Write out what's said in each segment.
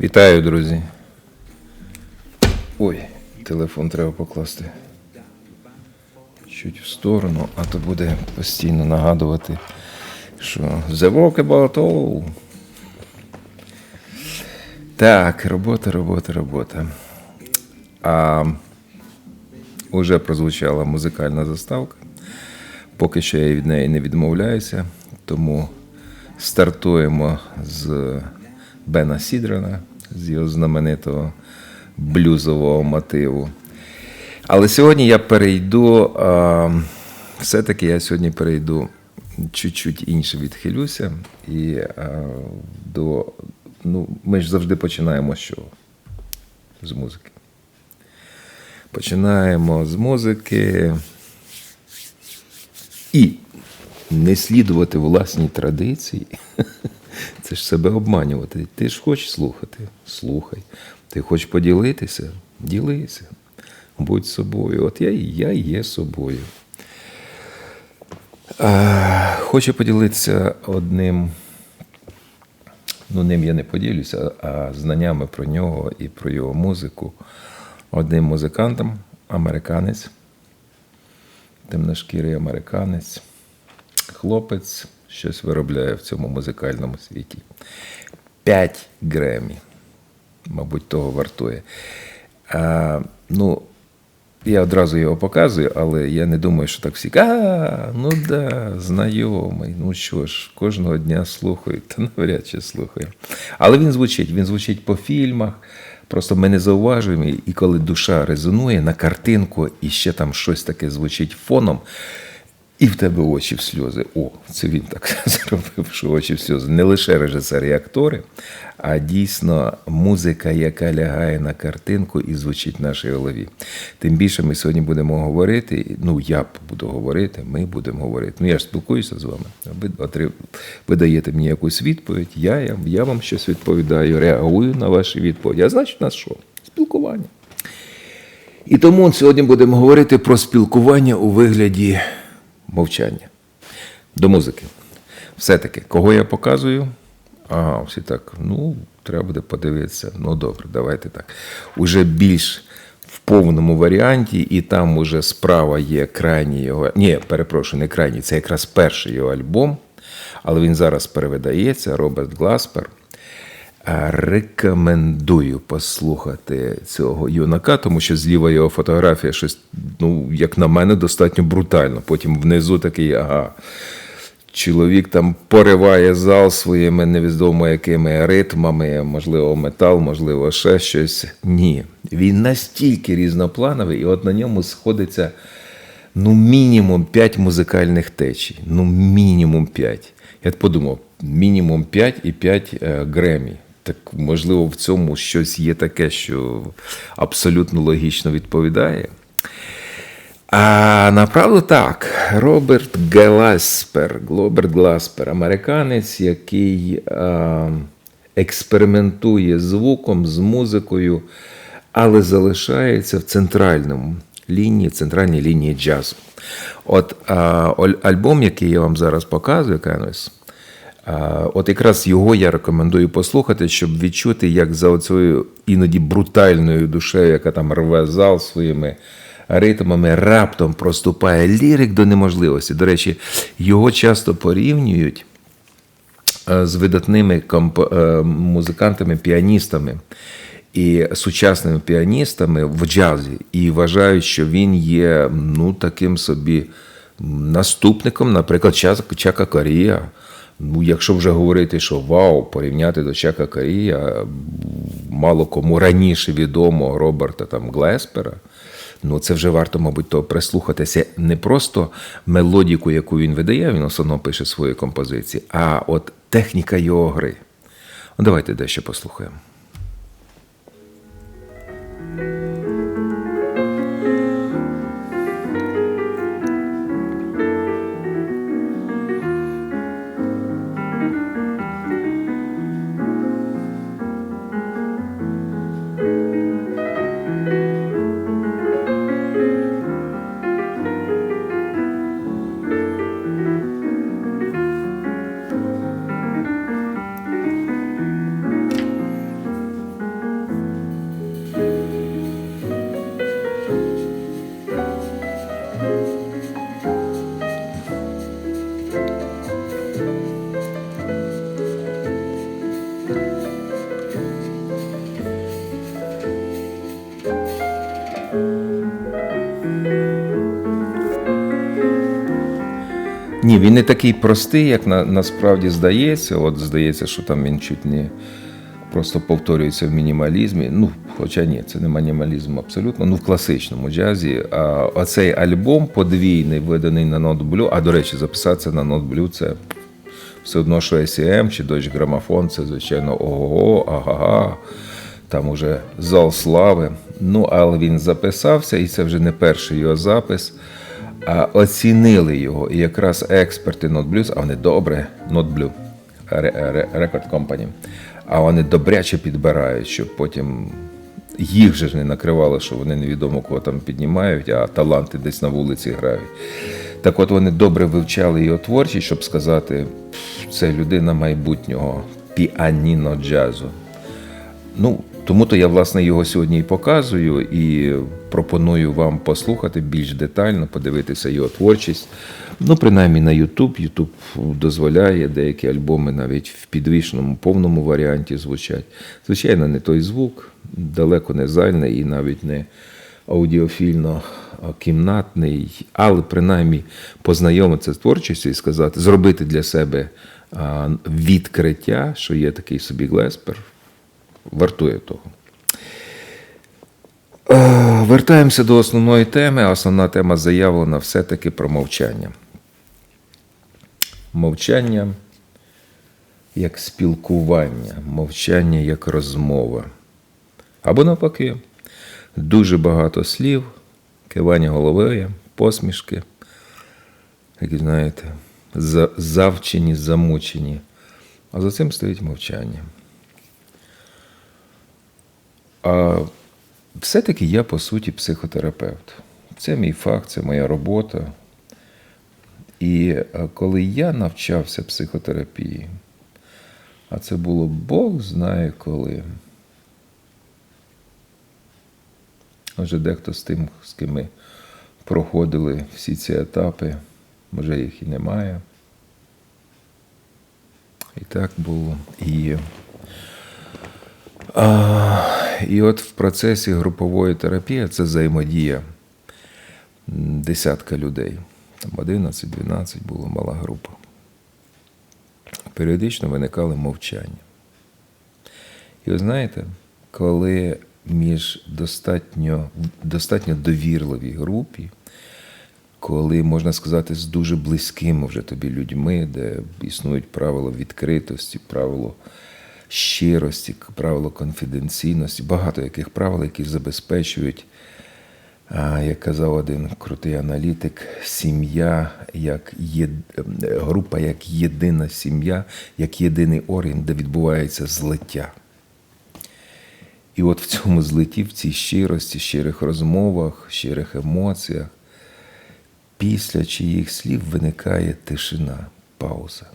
Вітаю, друзі. Ой, телефон треба покласти чуть в сторону, а то буде постійно нагадувати, що The Walkabout All. Так, робота, робота, робота. А уже прозвучала музикальна заставка. Поки що я від неї не відмовляюся, тому стартуємо з Бена Сідрана, з його знаменитого блюзового мотиву. Але сьогодні я перейду, все-таки я сьогодні перейду чуть-чуть інше відхилюся. І до, ну, ми ж завжди починаємо з чого? З музики. Починаємо з музики і не слідувати власній традиції. Це ж себе обманювати. Ти ж хочеш слухати? Слухай. Ти хочеш поділитися? Ділися. Будь собою. От я, і- я є собою. А, хочу поділитися одним. Ну, ним я не поділюся, а знаннями про нього і про його музику. Одним музикантом, американець, темношкірий американець, хлопець щось виробляє в цьому музикальному світі. П'ять Гремі. Мабуть, того вартує. А, ну, я одразу його показую, але я не думаю, що так всі. А, ну да, знайомий. Ну що ж, кожного дня слухаю, та навряд чи слухаю. Але він звучить, він звучить по фільмах. Просто ми не зауважуємо, і коли душа резонує на картинку, і ще там щось таке звучить фоном, і в тебе очі в сльози. О, це він так зробив, що очі в сльози. Не лише режисери і актори, а дійсно музика, яка лягає на картинку і звучить в нашій голові. Тим більше ми сьогодні будемо говорити. Ну, я буду говорити, ми будемо говорити. Ну, я ж спілкуюся з вами. Ви, ви даєте мені якусь відповідь, я, я, вам щось відповідаю, реагую на ваші відповіді. А значить, у нас що? Спілкування. І тому сьогодні будемо говорити про спілкування у вигляді мовчання до музики. Все-таки, кого я показую? Ага, всі так, ну, треба буде подивитися. Ну, добре, давайте так. Уже більш в повному варіанті, і там уже справа є крайній його. Ні, перепрошую, не крайній, це якраз перший його альбом, але він зараз перевидається, Роберт Гласпер. А, Рекомендую послухати цього юнака, тому що зліва його фотографія щось, ну, як на мене, достатньо брутально. Потім внизу такий, ага. Чоловік там пориває зал своїми невідомо якими ритмами, можливо, метал, можливо, ще щось. Ні. Він настільки різноплановий, і от на ньому сходиться ну, мінімум 5 музикальних течій. Ну, мінімум 5. Я подумав, мінімум 5 і 5 е, Гремі. Так, можливо, в цьому щось є таке, що абсолютно логічно відповідає. А направду так, Роберт Гласпер, Роберт Гласпер, американець, який е, експериментує звуком, з музикою, але залишається в центральному лінії, центральній лінії джазу. От оль- альбом, який я вам зараз показую, Кенес, а, От якраз його я рекомендую послухати, щоб відчути, як за оцею іноді брутальною душею, яка там рве зал своїми ритмами, раптом проступає лірик до неможливості. До речі, його часто порівнюють е, з видатними е, музикантами, піаністами і сучасними піаністами в джазі, і вважають, що він є ну, таким собі наступником, наприклад, Чака Корія. Ну, якщо вже говорити, що вау, порівняти до Чека Карія, мало кому раніше відомо Роберта там Глеспера. Ну, це вже варто, мабуть, то прислухатися не просто мелодіку, яку він видає, він основно пише свої композиції, а от техніка його гри. Ну, давайте дещо послухаємо. Не такий простий, як на, насправді здається. От здається, що там він чуть не просто повторюється в мінімалізмі. Ну, хоча ні, це не мінімалізм абсолютно. Ну, в класичному джазі. А оцей альбом подвійний, виданий на Blue, а до речі, записатися на Blue це все одно, що SEM чи Deutsche Grammophon, це, звичайно, ого, ага. Там уже зал слави. Ну, але він записався, і це вже не перший його запис. А оцінили його. І якраз експерти Not Blues, а вони добре, Not Blue, Ре- Ре- Record Company, а вони добряче підбирають, щоб потім їх же ж не накривало, що вони невідомо кого там піднімають, а таланти десь на вулиці грають. Так от вони добре вивчали його творчість, щоб сказати, це людина майбутнього піаніно джазу. Ну, тому то я власне його сьогодні і показую і пропоную вам послухати більш детально, подивитися його творчість. Ну, принаймні на YouTube. YouTube дозволяє деякі альбоми навіть в підвішеному повному варіанті звучать. Звичайно, не той звук, далеко не зальний і навіть не аудіофільно кімнатний, але принаймні познайомитися з творчістю і сказати, зробити для себе відкриття, що є такий собі Глеспер, вартує того. Е, Вертаємося до основної теми. Основна тема заявлена все-таки про мовчання. Мовчання як спілкування, мовчання як розмова. Або навпаки, дуже багато слів, кивання головою, посмішки, які, знаєте, завчені, замучені. А за цим стоїть мовчання. А все-таки я, по суті, психотерапевт. Це мій фах, це моя робота. І е, коли я навчався психотерапії, а це було Бог знає коли. Може, дехто з тим, з ким ми проходили всі ці етапи, може їх і немає. І так було. І а, і от в процесі групової терапії це взаємодія десятка людей. Там 11-12 була мала група. Періодично виникали мовчання. І ви знаєте, коли між достатньо, достатньо довірливій групі, коли, можна сказати, з дуже близькими вже тобі людьми, де існують правила відкритості, правило щирості, правило конфіденційності, багато яких правил, які забезпечують, як казав один крутий аналітик, сім'я як є, група як єдина сім'я, як єдиний орган, де відбувається злиття. І от в цьому злитті, в цій щирості, щирих розмовах, щирих емоціях, після чиїх слів виникає тишина, пауза.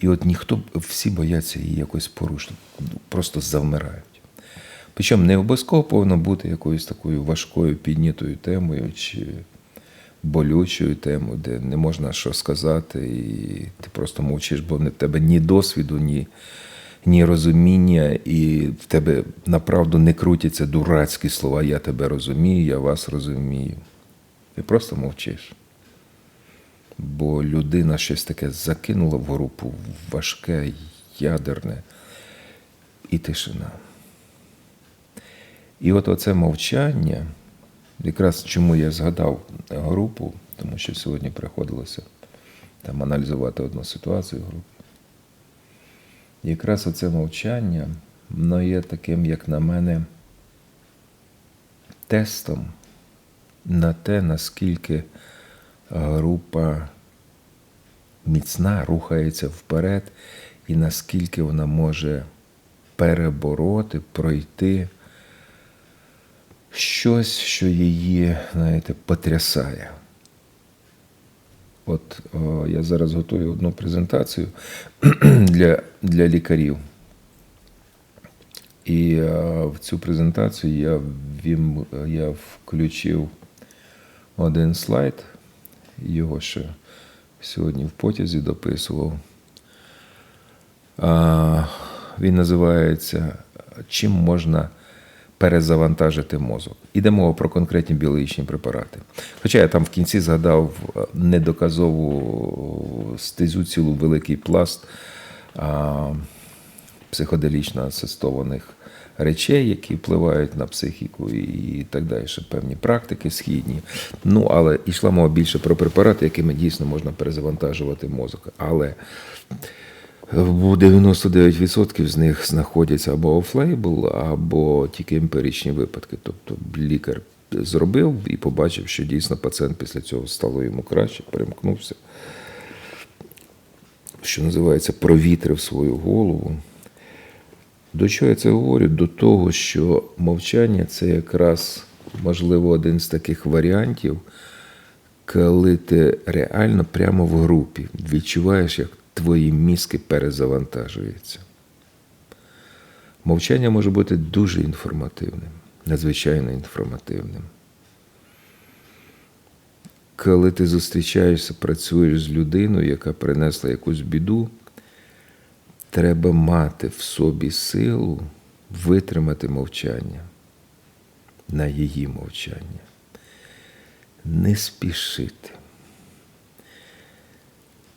І от ніхто, всі бояться її якось порушити, просто завмирають. Причому не обов'язково повинно бути якоюсь такою важкою піднятою темою чи болючою темою, де не можна що сказати, і ти просто мовчиш, бо не в тебе ні досвіду, ні, ні розуміння, і в тебе направду не крутяться дурацькі слова Я тебе розумію, я вас розумію. Ти просто мовчиш. Бо людина щось таке закинула в групу важке, ядерне і тишина. І от оце мовчання, якраз чому я згадав групу, тому що сьогодні приходилося там аналізувати одну ситуацію в. Якраз оце мовчання, воно є таким, як на мене, тестом на те, наскільки група міцна, рухається вперед, і наскільки вона може перебороти, пройти щось, що її, знаєте, потрясає. От о, я зараз готую одну презентацію для, для лікарів. І е, в цю презентацію я, ввім, я включив один слайд, його ще сьогодні в потязі дописував. Він називається Чим можна перезавантажити мозок. Іде мова про конкретні біологічні препарати. Хоча я там в кінці згадав е, недоказову стезю цілу великий пласт психоделічно асистованих речей, які впливають на психіку і так далі, певні практики східні. Ну, але йшла мова більше про препарати, якими дійсно можна перезавантажувати мозок. Але 99% з них знаходяться або офлейбл, або тільки емпіричні випадки. Тобто лікар зробив і побачив, що дійсно пацієнт після цього стало йому краще, перемкнувся. Що називається, провітрив свою голову. До чого я це говорю? До того, що мовчання це якраз, можливо, один з таких варіантів, коли ти реально прямо в групі відчуваєш, як твої мізки перезавантажуються. Мовчання може бути дуже інформативним, надзвичайно інформативним. Коли ти зустрічаєшся, працюєш з людиною, яка принесла якусь біду, треба мати в собі силу витримати мовчання на її мовчання. Не спішити.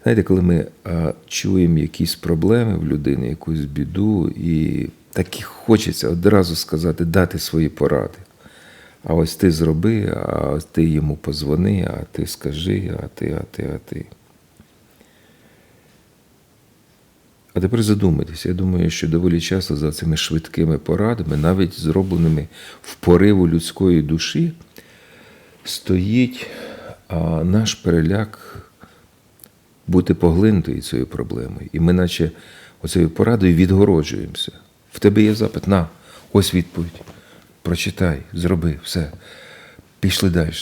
Знаєте, коли ми а, чуємо якісь проблеми в людини, якусь біду, і так і хочеться одразу сказати, дати свої поради. А ось ти зроби, а ти йому позвони, а ти скажи, а ти, а ти, а ти. А тепер задумайтеся, я думаю, що доволі часто за цими швидкими порадами, навіть зробленими в пориву людської душі, стоїть наш переляк бути поглинутою цією проблемою. І ми, наче оцією порадою, відгороджуємося. В тебе є запит, на, ось відповідь. Прочитай, зроби, все. Пішли далі.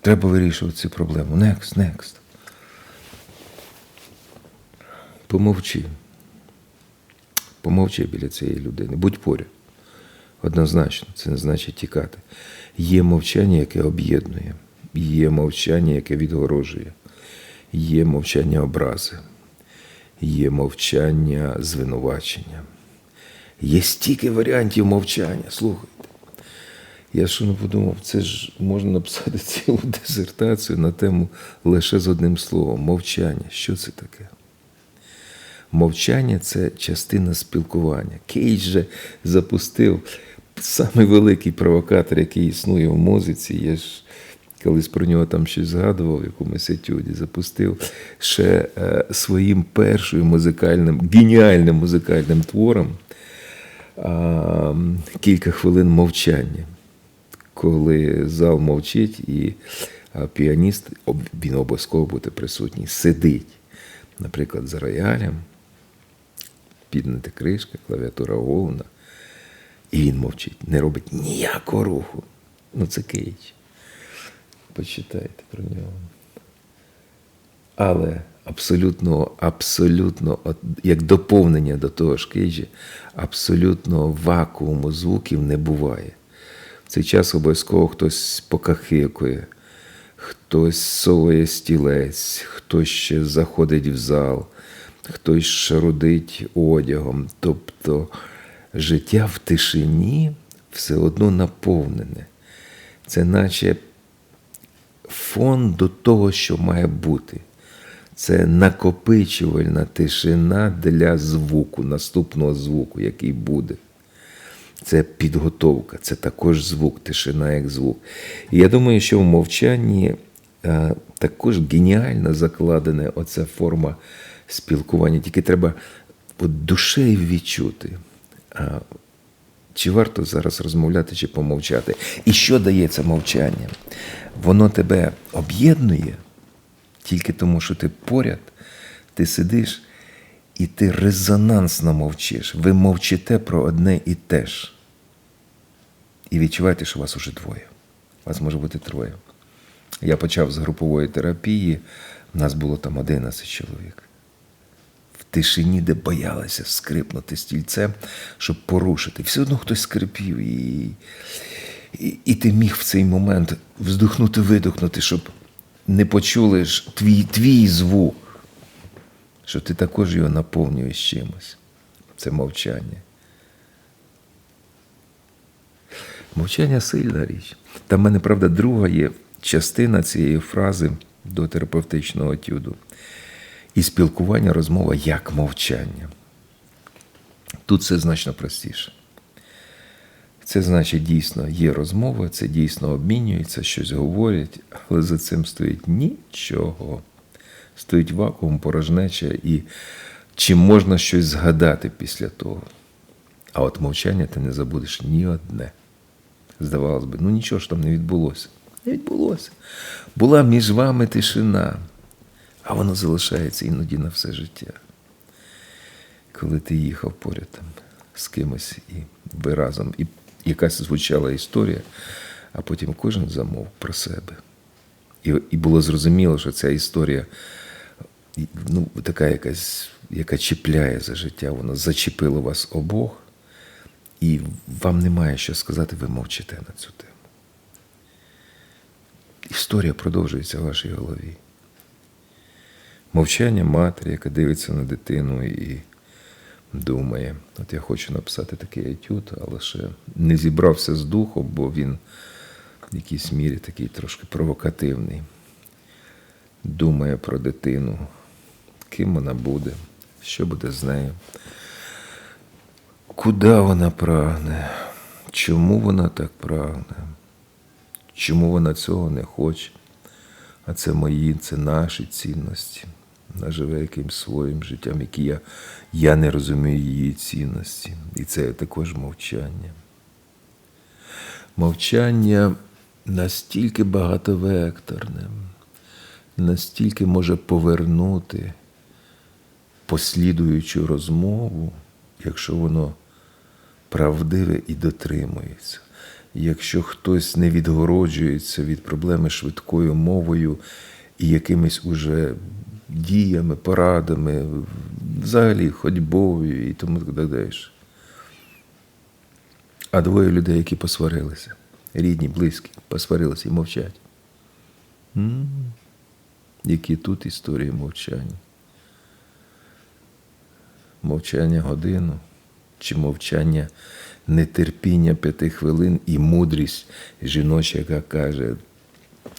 Треба вирішувати цю проблему. Next, next. Помовчи. Помовчи біля цієї людини. Будь поряд. Однозначно, це не значить тікати. Є мовчання, яке об'єднує, є мовчання, яке відгорожує, є мовчання образи, є мовчання звинувачення. Є стільки варіантів мовчання. Слухайте. Я що не подумав, це ж можна написати цілу дисертацію на тему лише з одним словом мовчання. Що це таке? Мовчання це частина спілкування. Кейдж же запустив самий великий провокатор, який існує в музиці. Я ж колись про нього там щось згадував в якомусь етюді, запустив ще е, своїм першим музикальним, геніальним музикальним твором кілька хвилин мовчання, коли зал мовчить і піаніст, він обов'язково буде присутній, сидить, наприклад, за роялем, піднята кришка, клавіатура головна, і він мовчить, не робить ніякого руху. Ну, це Кейдж. Почитайте про нього. Але абсолютно, абсолютно, як доповнення до того ж Кейджі, абсолютно вакууму звуків не буває. В цей час обов'язково хтось покахикує, хтось совує стілець, хтось ще заходить в зал, хтось шарудить одягом. Тобто життя в тишині все одно наповнене. Це наче фон до того, що має бути. Це накопичувальна тишина для звуку, наступного звуку, який буде. Це підготовка, це також звук, тишина як звук. І я думаю, що в мовчанні е, також геніально закладена оця форма спілкування. Тільки треба от душею відчути. Чи варто зараз розмовляти, чи помовчати? І що дає це мовчання? Воно тебе об'єднує тільки тому, що ти поряд, ти сидиш і ти резонансно мовчиш. Ви мовчите про одне і те ж. І відчуваєте, що вас уже двоє. Вас може бути троє. Я почав з групової терапії, нас було там 11 чоловік тишині, де боялися скрипнути стільцем, щоб порушити. Все одно хтось скрипів, і, і, і ти міг в цей момент вздухнути, видохнути, щоб не почули ж твій, твій звук, що ти також його наповнюєш чимось. Це мовчання. Мовчання сильна річ. Там в мене, правда, друга є частина цієї фрази до терапевтичного тюду. І спілкування, розмова як мовчання. Тут все значно простіше. Це значить, дійсно є розмова, це дійсно обмінюється, щось говорять, але за цим стоїть нічого. Стоїть вакуум, порожнеча, і чи можна щось згадати після того. А от мовчання ти не забудеш ні одне. Здавалось би, ну нічого ж там не відбулося. Не відбулося. Була між вами тишина, а воно залишається іноді на все життя. Коли ти їхав поряд там з кимось і ви разом, і якась звучала історія, а потім кожен замовк про себе. І, і було зрозуміло, що ця історія ну, така якась, яка чіпляє за життя, вона зачепила вас обох, і вам немає що сказати, ви мовчите на цю тему. Історія продовжується в вашій голові. Мовчання матері, яка дивиться на дитину і думає, от я хочу написати такий етюд, але ще не зібрався з духом, бо він в якійсь мірі такий трошки провокативний. Думає про дитину, ким вона буде, що буде з нею, куди вона прагне, чому вона так прагне, чому вона цього не хоче. А це мої, це наші цінності. Вона живе якимсь своїм життям, які я, я не розумію її цінності. І це також мовчання. Мовчання настільки багатовекторне, настільки може повернути послідуючу розмову, якщо воно правдиве і дотримується. Якщо хтось не відгороджується від проблеми швидкою мовою і якимись уже діями, порадами, взагалі ходьбою і тому так далі. А двоє людей, які посварилися, рідні, близькі, посварилися і мовчать. М, Які тут історії мовчання? Мовчання годину чи мовчання нетерпіння п'яти хвилин і мудрість жіноча, яка каже: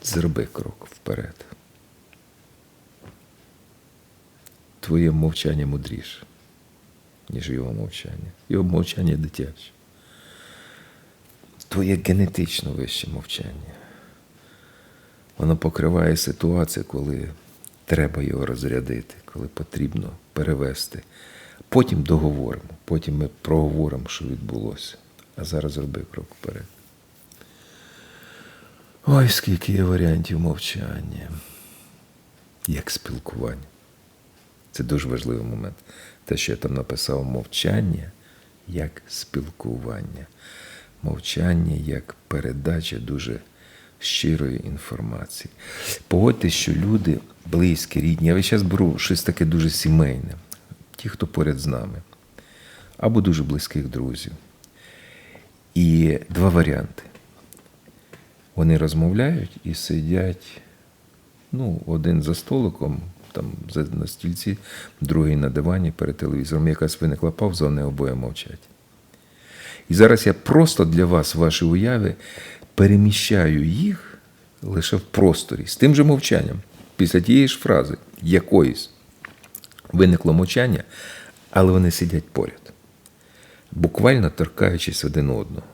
зроби крок вперед. Твоє мовчання мудріше, ніж його мовчання. Його мовчання дитяче. Твоє генетично вище мовчання. Воно покриває ситуацію, коли треба його розрядити, коли потрібно перевести. Потім договоримо, потім ми проговоримо, що відбулося. А зараз роби крок вперед. Ой, скільки є варіантів мовчання, як спілкування. Це дуже важливий момент. Те, що я там написав мовчання як спілкування. Мовчання як передача дуже щирої інформації. Погодьтесь, що люди близькі, рідні, я весь час беру щось таке дуже сімейне, ті, хто поряд з нами, або дуже близьких друзів. І два варіанти. Вони розмовляють і сидять, ну, один за столиком, там на стільці, другий на дивані перед телевізором. Якась виникла пауза, вони обоє мовчать. І зараз я просто для вас, в вашій уяві, переміщаю їх лише в просторі з тим же мовчанням, після тієї ж фрази, якоїсь виникло мовчання, але вони сидять поряд, буквально торкаючись один одного.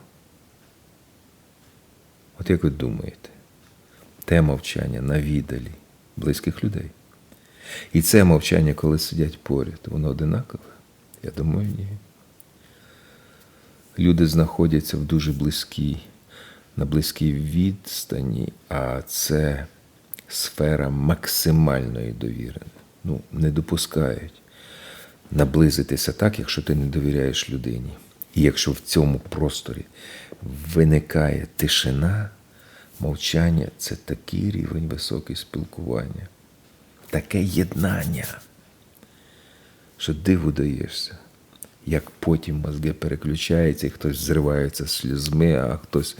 От як ви думаєте, те мовчання на віддалі близьких людей. І це мовчання, коли сидять поряд, воно одинакове? Я думаю, ні. Люди знаходяться в дуже близькій, на близькій відстані, а це сфера максимальної довіри. Ну, не допускають наблизитися так, якщо ти не довіряєш людині. І якщо в цьому просторі виникає тишина, мовчання це такий рівень високий спілкування, таке єднання, що диву даєшся, як потім мозги переключаються, і хтось зривається слізьми, а хтось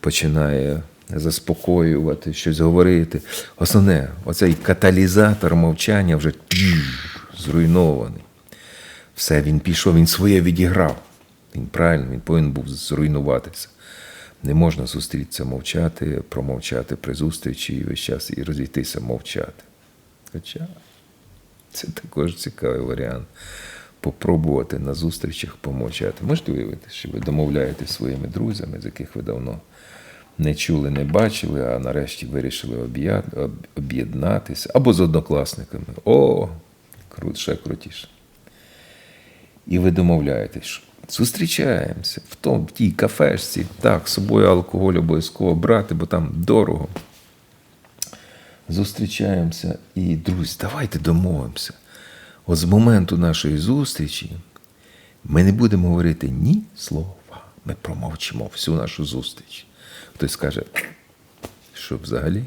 починає заспокоювати, щось говорити. Основне, оцей каталізатор мовчання вже зруйнований. Все, він пішов, він своє відіграв. Він правильно, він повинен був зруйнуватися. Не можна зустрітися мовчати, промовчати при зустрічі і весь час і розійтися мовчати. Хоча це також цікавий варіант. Попробувати на зустрічах помовчати. Можете уявити, що ви домовляєтесь своїми друзями, з яких ви давно не чули, не бачили, а нарешті вирішили об'єднатися або з однокласниками. О, крут, крутіше. І ви домовляєтесь, зустрічаємося в, тому, в тій кафешці, так, з собою алкоголь обов'язково брати, бо там дорого. Зустрічаємося і, друзі, давайте домовимося. От з моменту нашої зустрічі ми не будемо говорити ні слова. Ми промовчимо всю нашу зустріч. Хтось скаже, що взагалі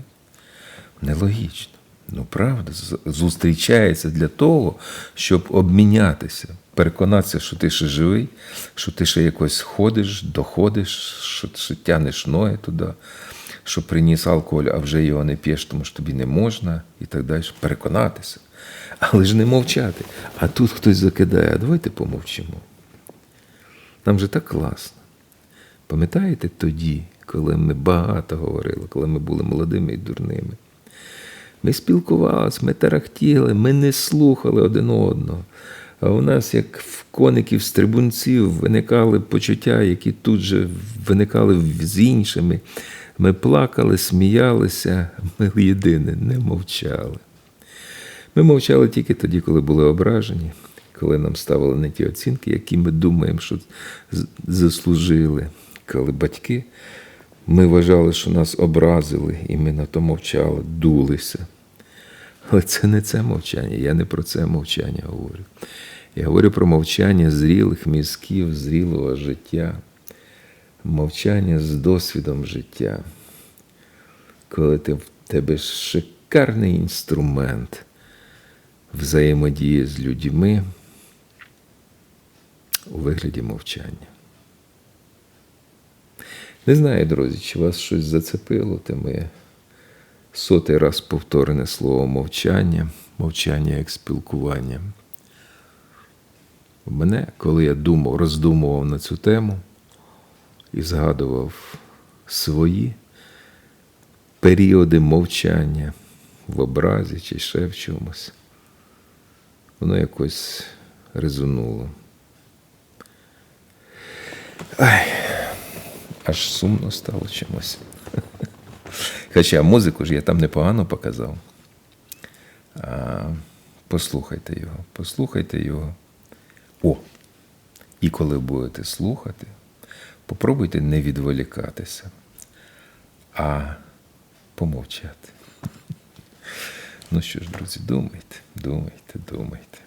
нелогічно. Ну, правда, зустрічається для того, щоб обмінятися, переконатися, що ти ще живий, що ти ще якось ходиш, доходиш, що, що тянеш ноги туди, що приніс алкоголь, а вже його не п'єш, тому що тобі не можна, і так далі. Переконатися. Але ж не мовчати. А тут хтось закидає, а давайте помовчимо. Нам же так класно. Пам'ятаєте тоді, коли ми багато говорили, коли ми були молодими і дурними? Ми спілкувалися, ми тарахтіли, ми не слухали один одного. А у нас, як в коників, стрибунців, виникали почуття, які тут же виникали з іншими. Ми плакали, сміялися, ми єдине не мовчали. Ми мовчали тільки тоді, коли були ображені, коли нам ставили не ті оцінки, які ми думаємо, що заслужили. Коли батьки ми вважали, що нас образили, і ми на то мовчали, дулися. Але це не це мовчання. Я не про це мовчання говорю. Я говорю про мовчання зрілих мізків, зрілого життя, мовчання з досвідом життя. Коли ти в тебе шикарний інструмент взаємодії з людьми у вигляді мовчання. Не знаю, друзі, чи вас щось зацепило, те моє сотий раз повторене слово мовчання, мовчання як спілкування. Мене, коли я думав, роздумував на цю тему і згадував свої періоди мовчання в образі чи ще в чомусь, воно якось резонуло. Ай, аж сумно стало чимось. Хоча музику ж я там непогано показав. А, послухайте його, послухайте його. О! І коли будете слухати, попробуйте не відволікатися, а помовчати. Ну що ж, друзі, думайте, думайте, думайте.